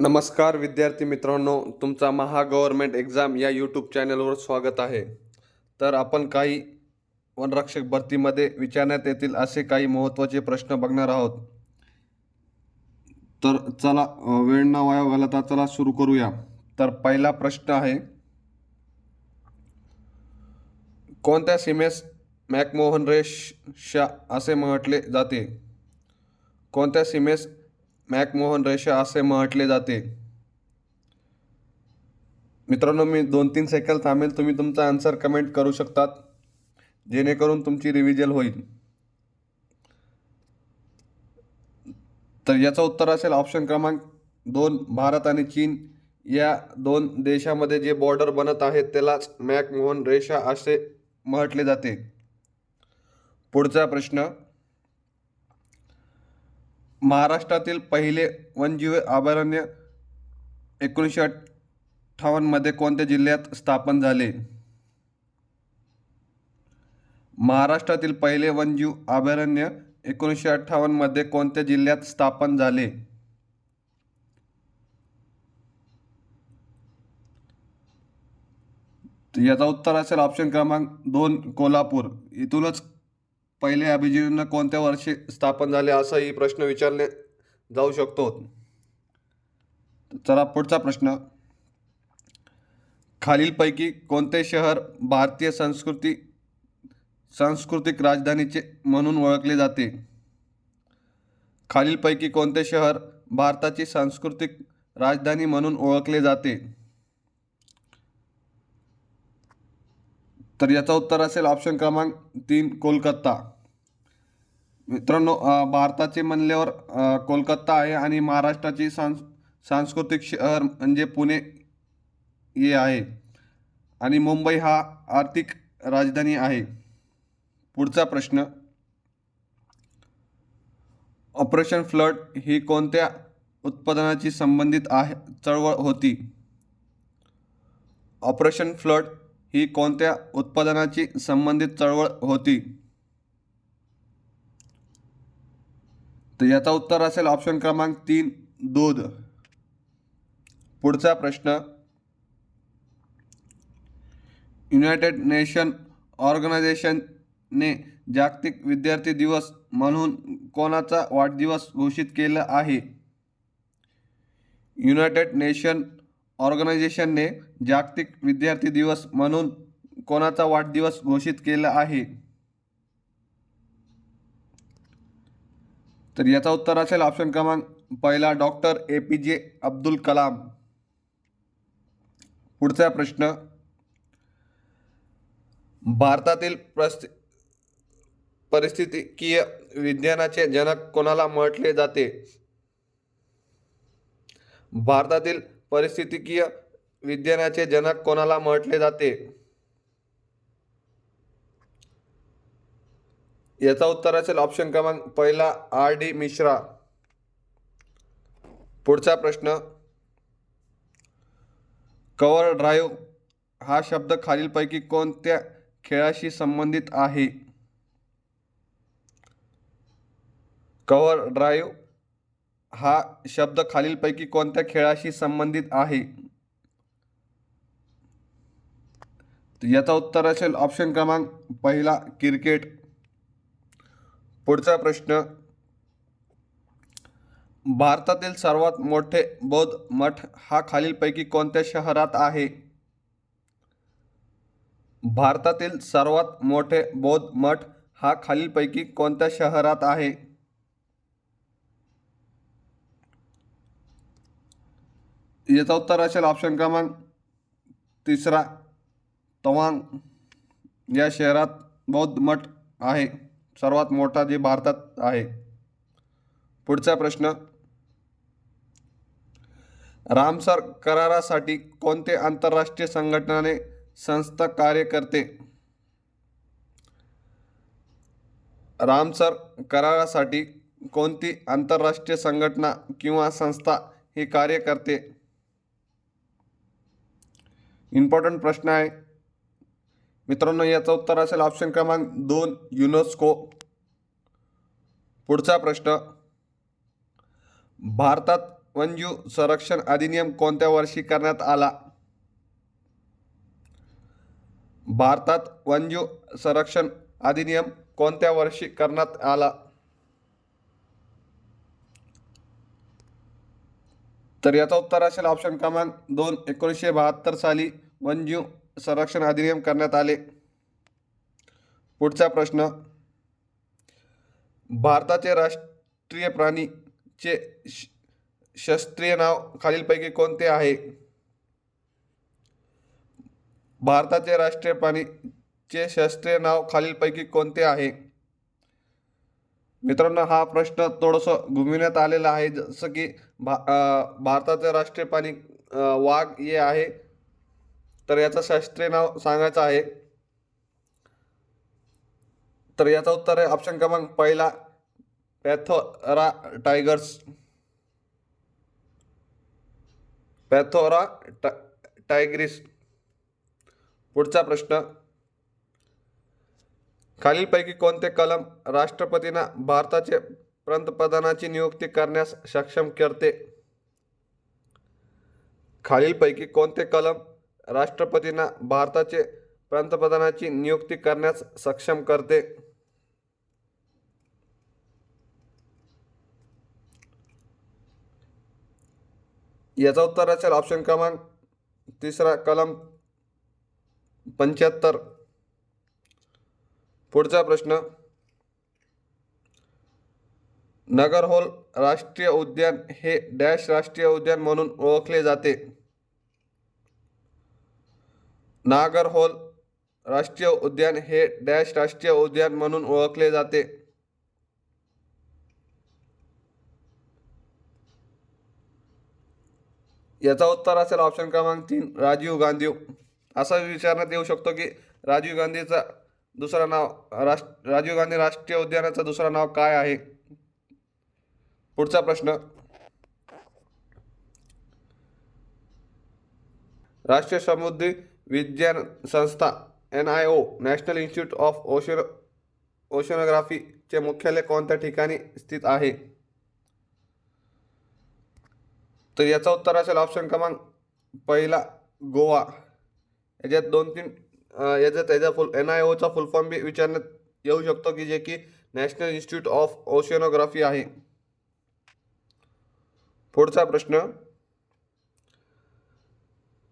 नमस्कार विद्यार्थी मित्रांनो तुमचा महा गव्हर्मेंट एक्झाम या यूट्यूब चॅनलवर स्वागत आहे. तर आपण काही वनरक्षक भरतीमध्ये विचारण्यात येतील असे काही महत्त्वाचे प्रश्न बघणार आहोत. तर चला वेळ न वाया घालता चला सुरू करूया. तर पहिला प्रश्न आहे कोणत्या सीमेस मॅकमोहन रेषा असे म्हटले जाते? कोणत्या सीमेस मॅकमोहन रेषा असे म्हटले जाते. मित्रांनो मी दोन तीन सेकंद थांबेल. तुम्ही तुमचा आन्सर कमेंट करू शकतात. जेणेकरून तुमची रिव्हिजल होईल. तर याचं उत्तर असेल ऑप्शन क्रमांक दोन भारत आणि चीन. या दोन देशामध्ये जे बॉर्डर बनत आहे त्यालाच मॅकमोहन रेषा असे म्हटले जाते. पुढचा प्रश्न महाराष्ट्रातील पहिले वन्यजीव अभयारण्य एकोणीसशे अठ्ठावन्नमध्ये कोणत्या जिल्ह्यात स्थापन झाले? महाराष्ट्रातील पहिले वन्यजीव अभयारण्य एकोणीसशे अठ्ठावन्नमध्ये कोणत्या जिल्ह्यात स्थापन झाले? याचा उत्तर असेल ऑप्शन क्रमांक दोन कोल्हापूर. इथूनच पहिले अभिजीवन कोणत्या वर्षी स्थापन झाले असाही प्रश्न विचारले जाऊ शकतो. चला पुढचा प्रश्न. खालीलपैकी कोणते शहर भारतीय संस्कृती सांस्कृतिक राजधानीचे म्हणून ओळखले जाते? खालीलपैकी कोणते शहर भारताची सांस्कृतिक राजधानी म्हणून ओळखले जाते? तर याचं उत्तर असेल ऑप्शन क्रमांक तीन कोलकाता. मित्रांनो भारताचे म्हणल्यावर कोलकाता आहे आणि महाराष्ट्राची सांस सांस्कृतिक शहर म्हणजे पुणे हे आहे. आणि मुंबई हा आर्थिक राजधानी आहे. पुढचा प्रश्न. ऑपरेशन फ्लड ही कोणत्या उत्पादनाची संबंधित आहे चळवळ होती? ऑपरेशन फ्लड ही कोणत्या उत्पादनाची संबंधित चळवळ होती? तर याचा उत्तर असेल ऑप्शन क्रमांक तीन दूध. पुढचा प्रश्न. युनायटेड नेशन ऑर्गनायझेशनने जागतिक विद्यार्थी दिवस म्हणून कोणाचा वाढदिवस घोषित केला आहे? युनायटेड नेशन ऑर्गनायझेशनने जागतिक विद्यार्थी दिवस म्हणून कोणाचा वाढदिवस घोषित केला आहे? तर याचा उत्तर असेल ऑप्शन क्रमांक पहिला डॉक्टर ए पी जे अब्दुल कलाम. पुढचा प्रश्न भारतातील प्रस्थ परिस्थितिकीय विज्ञानाचे जनक कोणाला म्हटले जाते? भारतातील परिस्थितीकीय विज्ञानाचे जनक कोणाला म्हटले जाते? याचा उत्तर असेल ऑप्शन क्रमांक पहिला आर डी मिश्रा. पुढचा प्रश्न कवर ड्राईव्ह हा शब्द खालीलपैकी कोणत्या खेळाशी संबंधित आहे? कव्हर ड्राईव्ह हा शब्द खालीलपैकी कोणत्या खेळाशी संबंधित आहे तर याचा उत्तर असेल ऑप्शन क्रमांक पहिला क्रिकेट पुढचा प्रश्न भारतातील सर्वात मोठे बौद्ध मठ हा खालीलपैकी कोणत्या शहरात आहे? भारतातील सर्वात मोठे बौद्ध मठ हा खालीलपैकी कोणत्या शहरात आहे? याचा उत्तर असेल ऑप्शन क्रमांक तिसरा तवांग या शहरात बौद्ध मठ आहे. सर्वात मोठा जे भारतात आहे. पुढचा प्रश्न. रामसर करारासाठी कोणते आंतरराष्ट्रीय संघटनाने संस्था कार्य करते रामसर करारासाठी कोणती आंतरराष्ट्रीय संघटना किंवा संस्था हे कार्य करते इम्पॉर्टंट प्रश्न आहे. मित्रांनो याचं उत्तर असेल ऑप्शन क्रमांक दोन युनेस्को. पुढचा प्रश्न. भारतात वन्यजीव संरक्षण अधिनियम कोणत्या वर्षी करण्यात आला? भारतात वन्यजीव संरक्षण अधिनियम कोणत्या वर्षी करण्यात आला? तर याचा उत्तर असेल ऑप्शन क्रमांक दोन एकोणीसशे बहात्तर साली वन्यजीव संरक्षण अधिनियम करण्यात आले. पुढचा प्रश्न. भारताचे राष्ट्रीय प्राणीचे श- शास्त्रीय नाव खालीलपैकी कोणते आहे? भारताचे राष्ट्रीय प्राणीचे शास्त्रीय नाव खालीलपैकी कोणते आहे? मित्रांनो हा प्रश्न थोडंसं घुमिवण्यात आलेला आहे. जसं की भा भारताचे राष्ट्रीय प्राणी वाघ हे आहे. तर याचं शास्त्रीय नाव सांगायचं आहे. तर याचं उत्तर आहे ऑप्शन क्रमांक पहिला पॅथोरा टायगर्स. पॅथोरा टा टायग्रिस. पुढचा प्रश्न. खालीलपैकी कोणते कलम राष्ट्रपतींना भारताचे पंतप्रधानाची नियुक्ती करण्यास सक्षम करते? खालीलपैकी कोणते कलम राष्ट्रपतींना भारताचे पंतप्रधानाची नियुक्ती करण्यास सक्षम करते. याचा उत्तर असेल ऑप्शन क्रमांक तिसरा कलम पंच्याहत्तर. पुढचा प्रश्न. नगरहोल राष्ट्रीय उद्यान हे डॅश राष्ट्रीय उद्यान म्हणून ओळखले जाते. नागरहोल राष्ट्रीय उद्यान हे डॅश राष्ट्रीय उद्यान म्हणून ओळखले जाते. याचा उत्तर असेल ऑप्शन क्रमांक तीन राजीव गांधी. असा विचारण्यात येऊ शकतो की राजीव गांधीचा दुसरा नाव राष्ट्र राजीव गांधी राष्ट्रीय उद्यानाचं दुसरं नाव काय आहे? पुढचा प्रश्न. राष्ट्रीय समुद्री विज्ञान संस्था N I O national institute of ocean ओशनोग्राफीचे मुख्यालय कोणत्या ठिकाणी स्थित आहे? तर याचं उत्तर असेल ऑप्शन क्रमांक पहिला गोवा. याच्यात दोन तीन याच्यात त्याचा फुल एन आय ओचा फुल फॉर्म बी विचारण्यात येऊ शकतो की जे की नॅशनल इन्स्टिट्यूट ऑफ ओशियनोग्राफी आहे. पुढचा प्रश्न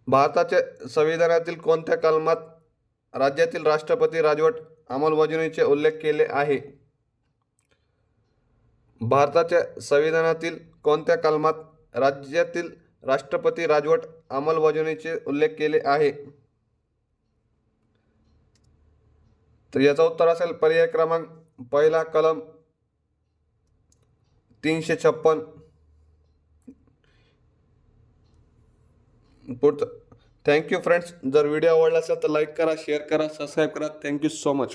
भारताच्या संविधानातील कोणत्या कलमात राज्यातील राष्ट्रपती राजवट अंमलबजावणीचे उल्लेख केले आहे? भारताच्या संविधानातील कोणत्या कलमात राज्यातील राष्ट्रपती राजवट अंमलबजावणीचे उल्लेख केले आहे? तर याचा उत्तर असेल पर्याय क्रमांक पहिला कलम तीनशे छप्पन पुढचं. थँक्यू फ्रेंड्स जर व्हिडिओ आवडला असेल तर लाईक करा शेअर करा सबस्क्राईब करा. Thank you so much